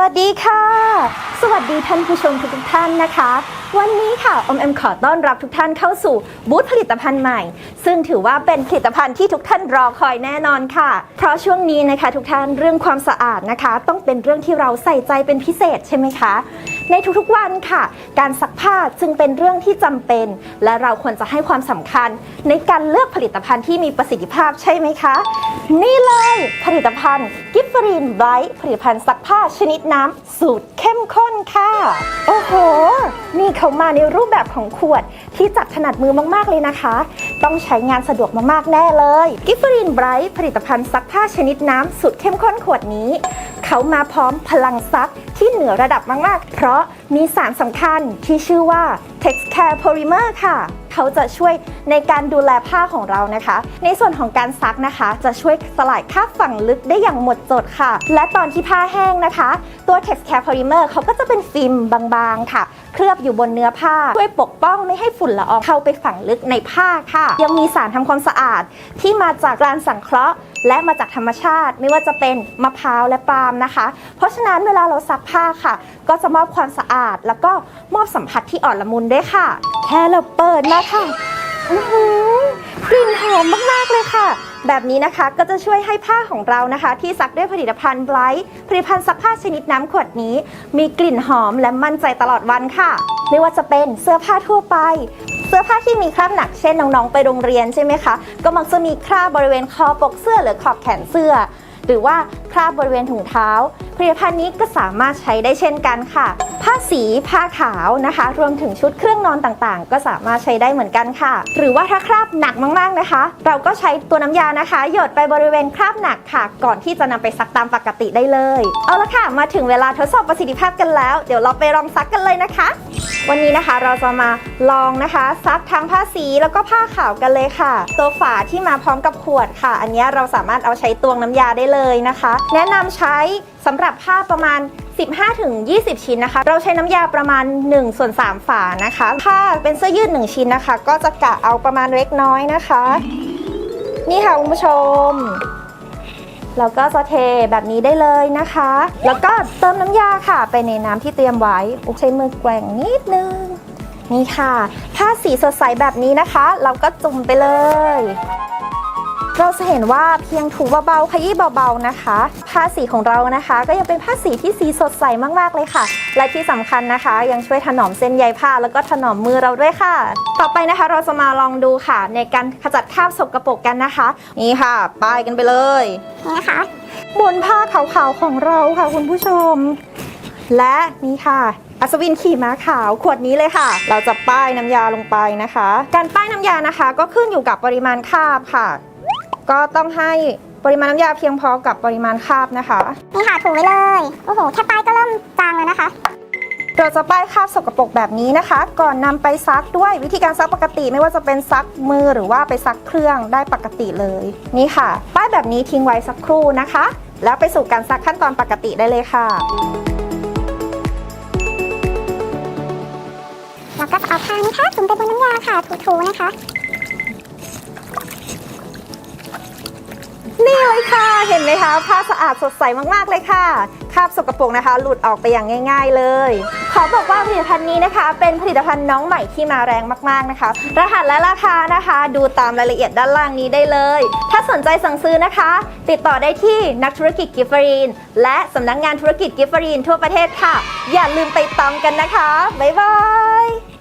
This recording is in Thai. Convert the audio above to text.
วัสดีค่ะ สวัสดีท่านผู้ชมทุกท่านนะคะ วันนี้ค่ะอมแอมขอต้อนรับทุกท่านเข้าสู่บูธผลิตภัณฑ์ใหม่ ซึ่งถือว่าเป็นผลิตภัณฑ์ที่ทุกท่านรอคอยแน่นอนค่ะ เพราะช่วงนี้นะคะทุกท่านเรื่องความสะอาดนะคะ ต้องเป็นเรื่องที่เราใส่ใจเป็นพิเศษใช่ไหมคะ ในทุกๆวันค่ะ การซักผ้าจึงเป็นเรื่องที่จำเป็น และเราควรจะให้ความสำคัญ ในการเลือกผลิตภัณฑ์ที่มีประสิทธิภาพใช่ไหมคะ นี่เลยผลิตภัณฑ์กิฟฟรีนไบรท์ผลิตภัณฑ์ซักผ้าชนิดน้ำสูตรเข้มข้นค่ะโอ้โหนี่เขามาในรูปแบบของขวดที่จับถนัดมือมากๆเลยนะคะ ต้องใช้งานสะดวกมากๆแน่เลยกิฟฟรีนไบรท์ผลิตภัณฑ์ซักผ้าชนิดน้ำสูตรเข้มข้นขวดนี้ เขามาพร้อมพลังซักที่เหนือระดับมากๆ เพราะมีสารสำคัญที่ชื่อว่า Texcare Polymer ค่ะเขาจะช่วยในการดูแลผ้าของเรานะคะ ในส่วนของการซักนะคะ จะช่วยสลายคราบฝังลึกได้อย่างหมดจดค่ะ และตอนที่ผ้าแห้งนะคะ ตัว Texcare Polymer เขาก็จะเป็นฟิล์มบางๆค่ะ เคลือบอยู่บนเนื้อผ้า ช่วยปกป้องไม่ให้ฝุ่นละอองเข้าไปฝังลึกในผ้าค่ะ ยังมีสารทำความสะอาดที่มาจากการสังเคราะห์ และมาจากธรรมชาติ ไม่ว่าจะเป็นมะพร้าวและปาล์มนะคะ เพราะฉะนั้นเวลาเราซักผ้าค่ะ ก็จะมอบความสะอาด แล้วก็มอบสัมผัสที่อ่อนละมุนด้วยค่ะ แค่เราเปิดมาค่ะหือกลิ่นหอมมากๆเลยค่ะ แบบนี้นะคะก็จะช่วยให้ผ้าของเรานะคะ ที่ซักด้วยผลิตภัณฑ์ไบรท์ผลิตภัณฑ์ซักผ้าชนิดน้ำขวดนี้ มีกลิ่นหอมและมั่นใจตลอดวันค่ะ ไม่ว่าจะเป็นเสื้อผ้าทั่วไป เสื้อผ้าที่มีคราบหนักเช่นน้องๆไปโรงเรียนใช่ไหมคะ ก็มักจะมีคราบบริเวณคอปกเสื้อหรือขอบแขนเสื้อ หรือว่าคราบบริเวณถุงเท้า ผลิตภัณฑ์นี้ก็สามารถใช้ได้เช่นกันค่ะ ผ้าสีผ้าขาวนะคะ รวมถึงชุดเครื่องนอนต่างๆ ก็สามารถใช้ได้เหมือนกันค่ะ หรือว่าถ้าคราบหนักมากๆนะคะ เราก็ใช้ตัวน้ำยานะคะ หยดไปบริเวณคราบหนักค่ะ ก่อนที่จะนำไปซักตามปกติได้เลย เอาละค่ะ มาถึงเวลาทดสอบประสิทธิภาพกันแล้ว เดี๋ยวเราไปลองซักกันเลยนะคะ วันนี้นะคะเราจะมาลองนะคะ ซักทั้งผ้าสีแล้วก็ผ้าขาวกันเลยค่ะ ตัวฝาที่มาพร้อมกับขวดค่ะ อันนี้เราสามารถเอาใช้ตวงน้ำยาได้เลยนะคะ แนะนำใช้สำหรับผ้าประมาณ 15-20 ชิ้นนะคะ เราใช้น้ำยาประมาณ1ส่วน3ฝานะคะ ถ้าเป็นเสื้อยืด 1 ชิ้นนะคะ ก็จะกะเอาประมาณเล็กน้อยนะคะ นี่ค่ะคุณผู้ชม แล้วก็จะเทแบบนี้ได้เลยนะคะ แล้วก็เติมน้ำยาค่ะ ไปในน้ำที่เตรียมไว้อุกใช้มือแกว่งนิดนึง นี่ค่ะ ถ้าสีสดใสแบบนี้นะคะ เราก็จุ่มไปเลย เราจะเห็นว่าเพียงถูเบาๆขยี้เบาๆนะคะ ผ้าสีของเรานะคะ ก็ยังเป็นผ้าสีที่สีสดใสมากๆเลยค่ะ และที่สำคัญนะคะ ยังช่วยถนอมเส้นใยผ้าแล้วก็ถนอมมือเราด้วยค่ะ ต่อไปนะคะ เราจะมาลองดูค่ะ ในการขจัดคราบสกรปรกกันนะคะ นี่ค่ะป้ายกันไปเลยนี่นะคะบนผ้าขาวๆของเราค่ะคุณผู้ชม และนี่ค่ะอัศวินขี่ม้าขาวขวดนี้เลยค่ะ เราจะป้ายน้ำยาลงไปนะคะ การป้ายน้ำยานะคะ ก็ขึ้นอยู่กับปริมาณคราบค่ะ ก็ต้องให้ปริมาณน้ำยาเพียงพอกับปริมาณคราบนะคะ นี่ค่ะถูไว้เลย โอ้โห แค่ป้ายก็เริ่มจางแล้วนะคะ เราจะป้ายคราบสกปรกแบบนี้นะคะ ก่อนนำไปซักด้วยวิธีการซักปกติไม่ว่าจะเป็นซักมือหรือว่าไปซักเครื่องได้ปกติเลย นี่ค่ะ ป้ายแบบนี้ทิ้งไว้สักครู่นะคะ แล้วไปสู่การซักขั้นตอนปกติได้เลยค่ะเราก็จะเอาผ้านะคะจุ่มไปบนน้ำยาค่ะถูๆนะคะ นี่เลยค่ะ เห็นไหมคะผ้าสะอาดสดใสมากๆเลยค่ะคราบสกปรกนะคะ หลุดออกไปอย่างง่าย ๆ เลย ขอบอกว่าผลิตภัณฑ์นี้นะคะ เป็นผลิตภัณฑ์น้องใหม่ที่มาแรงมากๆนะคะ รหัสและราคานะคะ ดูตามรายละเอียดด้านล่างนี้ได้เลย ถ้าสนใจสั่งซื้อนะคะ ติดต่อได้ที่นักธุรกิจกิฟฟรีนและสำนักงานธุรกิจกิฟฟรีนทั่วประเทศค่ะ อย่าลืมไปตามกันนะคะบ๊ายบาย